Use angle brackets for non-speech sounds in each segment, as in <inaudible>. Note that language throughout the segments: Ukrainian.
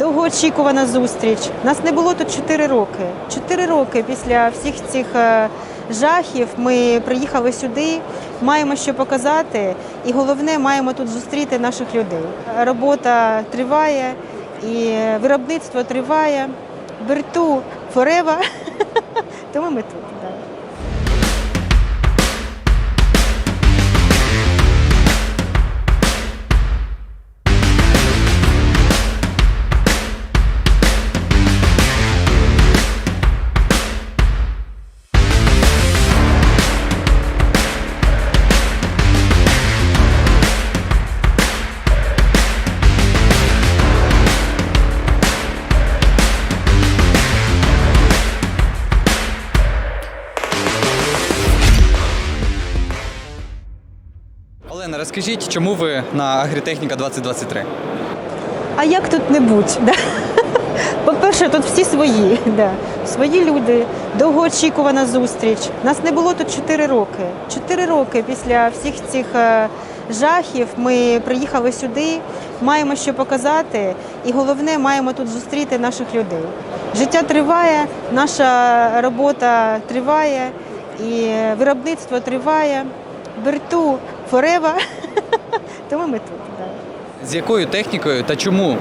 довгоочікувана зустріч. Нас не було тут 4 роки. 4 роки після всіх цих е, жахів ми приїхали сюди, маємо що показати, і головне, маємо тут зустріти наших людей. Робота триває, і виробництво триває. Берту форева, <laughs> тому ми тут. Розкажіть, чому ви на Агрітехніка 2023? А як тут не будь? Да? По-перше, тут всі свої, да. свої люди, довгоочікувана зустріч. Нас не було тут 4 роки. 4 роки після всіх цих е, жахів ми приїхали сюди, маємо що показати, і головне, маємо тут зустріти наших людей. Життя триває, наша робота триває, і виробництво триває. Берту форева, тому ми тут. Да. З якою технікою та чому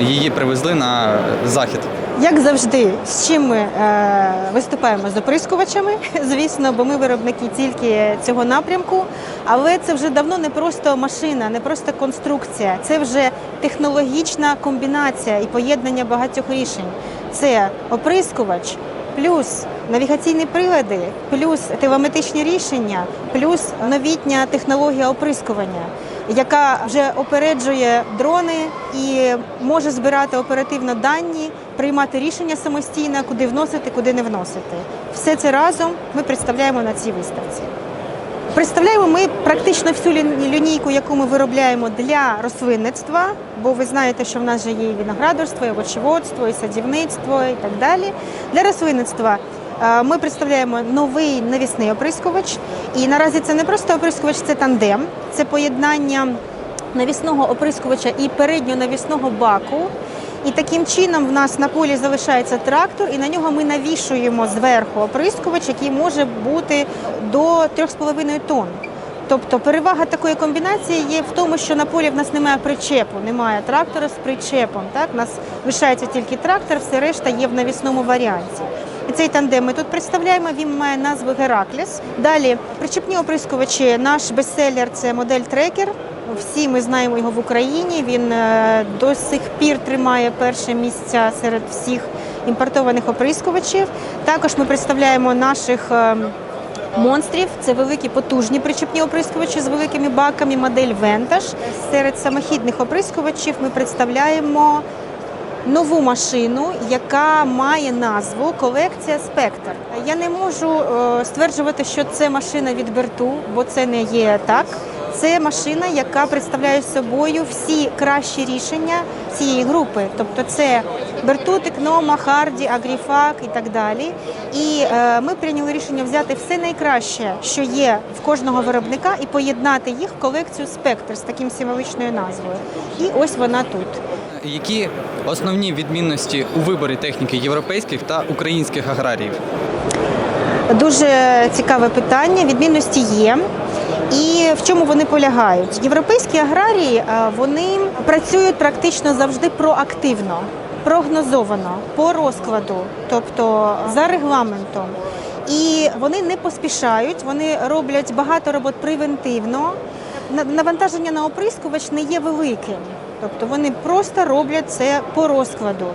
її привезли на захід? Як завжди, з чим ми е, виступаємо з оприскувачами, <laughs> звісно, бо ми виробники тільки цього напрямку. Але це вже давно не просто машина, не просто конструкція, це вже технологічна комбінація і поєднання багатьох рішень. Це оприскувач, плюс навігаційні прилади, плюс телеметичні рішення, плюс новітня технологія оприскування яка вже опереджує дрони і може збирати оперативно дані, приймати рішення самостійно, куди вносити, куди не вносити. Все це разом ми представляємо на цій виставці. Представляємо ми практично всю лінійку, яку ми виробляємо для рослинництва, бо ви знаєте, що в нас же є і виноградарство, і овочеводство, і садівництво, і так далі. Для рослинництва ми представляємо новий навісний оприскувач. І наразі це не просто оприскувач, це тандем, це поєднання навісного оприскувача і передньонавісного баку. І таким чином в нас на полі залишається трактор, і на нього ми навішуємо зверху оприскувач, який може бути до 3,5 тонн. Тобто перевага такої комбінації є в тому, що на полі в нас немає причепу, немає трактора з причепом. Так? У нас лишається тільки трактор, все решта є в навісному варіанті. І цей тандем ми тут представляємо, він має назву Геракліс. Далі причепні оприскувачі, наш бестселер це модель трекер. Всі ми знаємо його в Україні. Він е, до сих пір тримає перше місце серед всіх імпортованих оприскувачів. Також ми представляємо наших е, монстрів. Це великі потужні причепні оприскувачі з великими баками, модель Vantage. Серед самохідних оприскувачів ми представляємо нову машину, яка має назву колекція Спектр. Я не можу е, стверджувати, що це машина від Берту, бо це не є так. Це машина, яка представляє собою всі кращі рішення цієї групи. Тобто це Берту, Текнома, Харді, Агріфак і так далі. І е, ми прийняли рішення взяти все найкраще, що є в кожного виробника, і поєднати їх в колекцію Спектр з таким символичною назвою. І ось вона тут. Які основні відмінності у виборі техніки європейських та українських аграріїв? Дуже цікаве питання. Відмінності є. І в чому вони полягають? Європейські аграрії вони працюють практично завжди проактивно, прогнозовано, по розкладу, тобто за регламентом. І вони не поспішають, вони роблять багато робот превентивно. На- Навантаження на оприскувач не є великим, тобто вони просто роблять це по розкладу.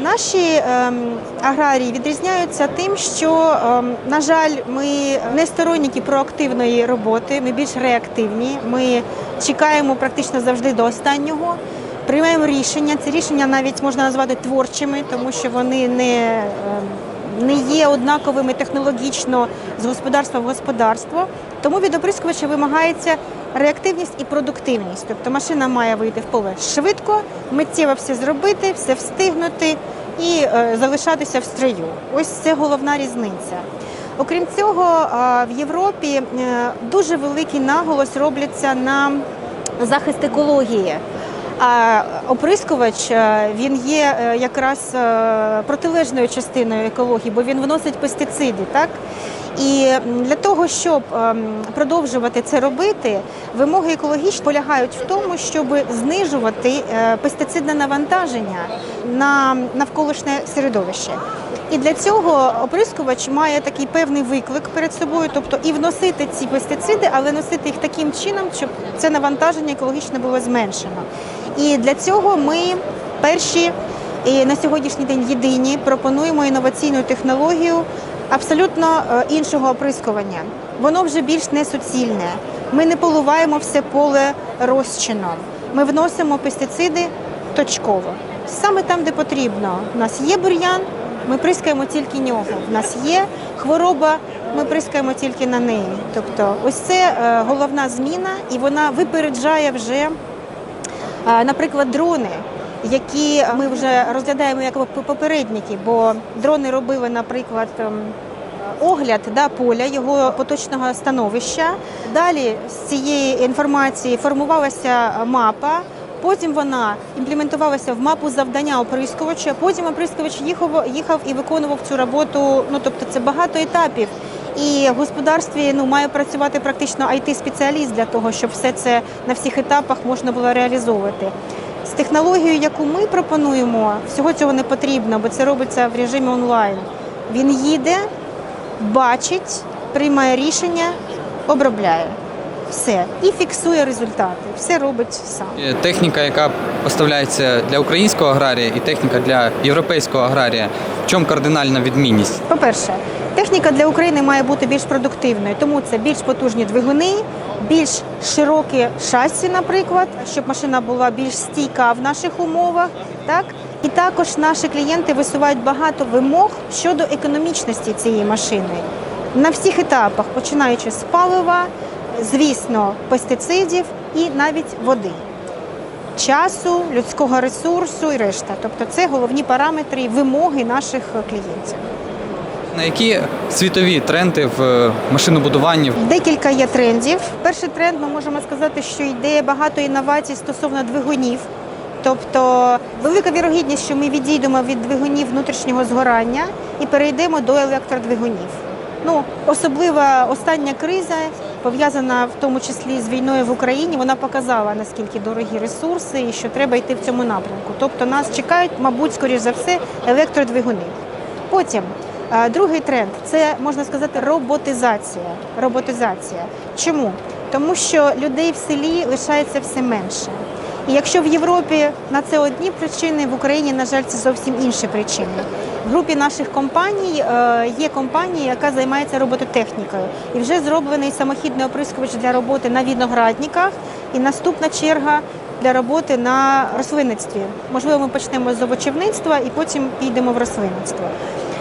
Наші ем, аграрії відрізняються тим, що, ем, на жаль, ми не сторонники проактивної роботи, ми більш реактивні. Ми чекаємо практично завжди до останнього, приймаємо рішення. Ці рішення навіть можна назвати творчими, тому що вони не, ем, не є однаковими технологічно з господарства в господарство. Тому від оприскувача вимагається реактивність і продуктивність. Тобто машина має вийти в поле швидко, миттєво все зробити, все встигнути і е, залишатися в строю. Ось це головна різниця. Окрім цього, а, в Європі е, дуже великий наголос робляться на захист екології. А оприскувач е, він є е, якраз е, протилежною частиною екології, бо він вносить пестициди, так? І для того, щоб ем, продовжувати це робити, вимоги екологічні полягають в тому, щоб знижувати е, пестицидне навантаження на навколишнє середовище. І для цього оприскувач має такий певний виклик перед собою, тобто і вносити ці пестициди, але носити їх таким чином, щоб це навантаження екологічне було зменшено. І для цього ми перші і на сьогоднішній день єдині пропонуємо інноваційну технологію абсолютно е, іншого оприскування. Воно вже більш несуцільне. Ми не поливаємо все поле розчином. Ми вносимо пестициди точково. Саме там, де потрібно. У нас є бур'ян, ми прискаємо тільки нього. У нас є хвороба, ми прискаємо тільки на неї. Тобто, ось це е, головна зміна, і вона випереджає вже а, Наприклад, дрони, які ми вже розглядаємо як поп- попередники, бо дрони робили, наприклад, ем, огляд да, поля його поточного становища. Далі з цієї інформації формувалася мапа. Потім вона імплементувалася в мапу завдання оприскувача. Потім оприскувач їхав, їхав і виконував цю роботу. Ну тобто це багато етапів. І в господарстві ну має працювати практично it спеціаліст для того, щоб все це на всіх етапах можна було реалізовувати. Технологією, яку ми пропонуємо, всього цього не потрібно, бо це робиться в режимі онлайн. Він їде, бачить, приймає рішення, обробляє все і фіксує результати. Все робить сам. Е, Техніка, яка поставляється для українського аграрія, і техніка для європейського аграрія. В чому кардинальна відмінність? По-перше, техніка для України має бути більш продуктивною, тому це більш потужні двигуни, більш широкі шасі, наприклад, щоб машина була більш стійка в наших умовах. Так і також наші клієнти висувають багато вимог щодо економічності цієї машини на всіх етапах, починаючи з палива, звісно, пестицидів і навіть води. Часу, людського ресурсу і решта. Тобто це головні параметри і вимоги наших клієнтів. На які світові тренди в е, машинобудуванні? Декілька є трендів. Перший тренд ми можемо сказати, що йде багато інновацій стосовно двигунів. Тобто велика вірогідність, що ми відійдемо від двигунів внутрішнього згорання і перейдемо до електродвигунів. Ну, особлива остання криза, пов'язана в тому числі з війною в Україні, вона показала, наскільки дорогі ресурси і що треба йти в цьому напрямку. Тобто нас чекають, мабуть, скоріш за все, електродвигуни. Потім другий тренд це можна сказати роботизація. Роботизація. Чому? Тому що людей в селі лишається все менше. І якщо в Європі на це одні причини, в Україні, на жаль, це зовсім інші причини. В групі наших компаній е, є компанія, яка займається робототехнікою, і вже зроблений самохідний оприскувач для роботи на виноградниках. І наступна черга для роботи на рослинництві. Можливо, ми почнемо з овочівництва і потім підемо в рослинництво.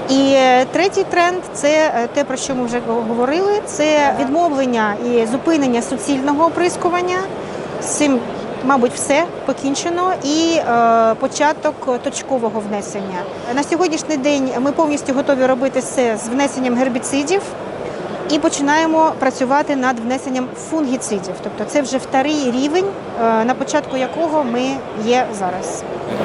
І третій тренд це е, те, про що ми вже говорили: це відмовлення і зупинення суцільного оприскування. З цим, мабуть, все покінчено, і е, початок точкового внесення. На сьогоднішній день ми повністю готові робити все з внесенням гербіцидів. І починаємо працювати над внесенням фунгіцидів. Тобто це вже вторий рівень, е, на початку якого ми є зараз.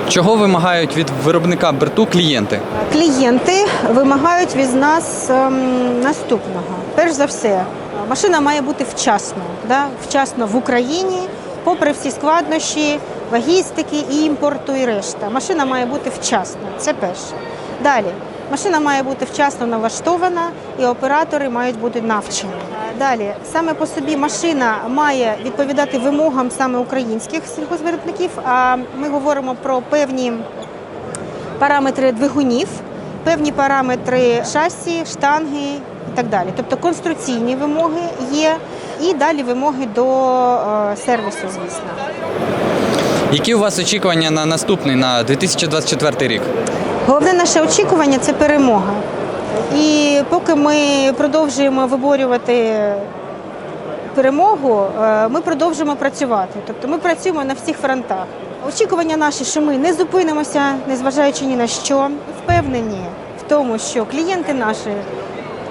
Чого вимагають від виробника берту клієнти? Клієнти вимагають від нас ем, наступного. Перш за все, машина має бути вчасно, да? вчасно в Україні, попри всі складнощі, логістики, імпорту і решта. Машина має бути вчасно. Це перше. Далі. Машина має бути вчасно налаштована і оператори мають бути навчені. Далі, саме по собі машина має відповідати вимогам саме українських сільгоспвиробників, а ми говоримо про певні параметри двигунів, певні параметри шасі, штанги і так далі. Тобто конструкційні вимоги є, і далі вимоги до е, сервісу, звісно. Які у вас очікування на наступний на 2024 рік? Головне наше очікування це перемога. І поки ми продовжуємо виборювати перемогу, е, ми продовжуємо працювати. Тобто ми працюємо на всіх фронтах. Очікування наші, що ми не зупинимося, незважаючи ні на що, впевнені в тому, що клієнти наші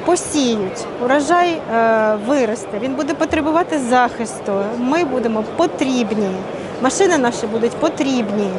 посіють, урожай е, виросте, він буде потребувати захисту. Ми будемо потрібні. машини наші будуть потрібні.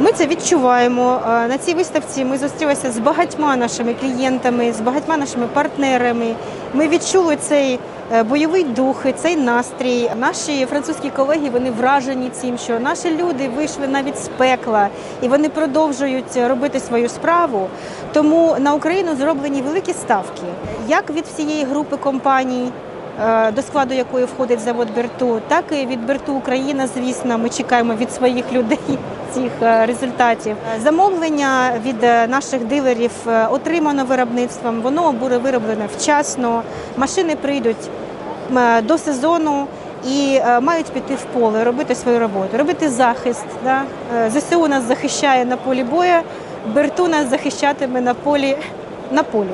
Ми це відчуваємо. Е, На цій виставці ми зустрілися з багатьма нашими клієнтами, з багатьма нашими партнерами. Ми відчули цей е, бойовий дух, цей настрій. Наші французькі колеги вони вражені цим, що наші люди вийшли навіть з пекла і вони продовжують робити свою справу. Тому на Україну зроблені великі ставки, як від всієї групи компаній. Е, До складу якої входить завод Берту, так і від Берту Україна, звісно, ми чекаємо від своїх людей <laughs> цих е, результатів. Замовлення від е, наших дилерів отримано виробництвом, воно буде вироблене вчасно. Машини прийдуть до сезону і мають піти в поле, робити свою роботу, робити захист. Да? ЗСУ нас захищає на полі бою, Берту нас захищатиме на полі на полі.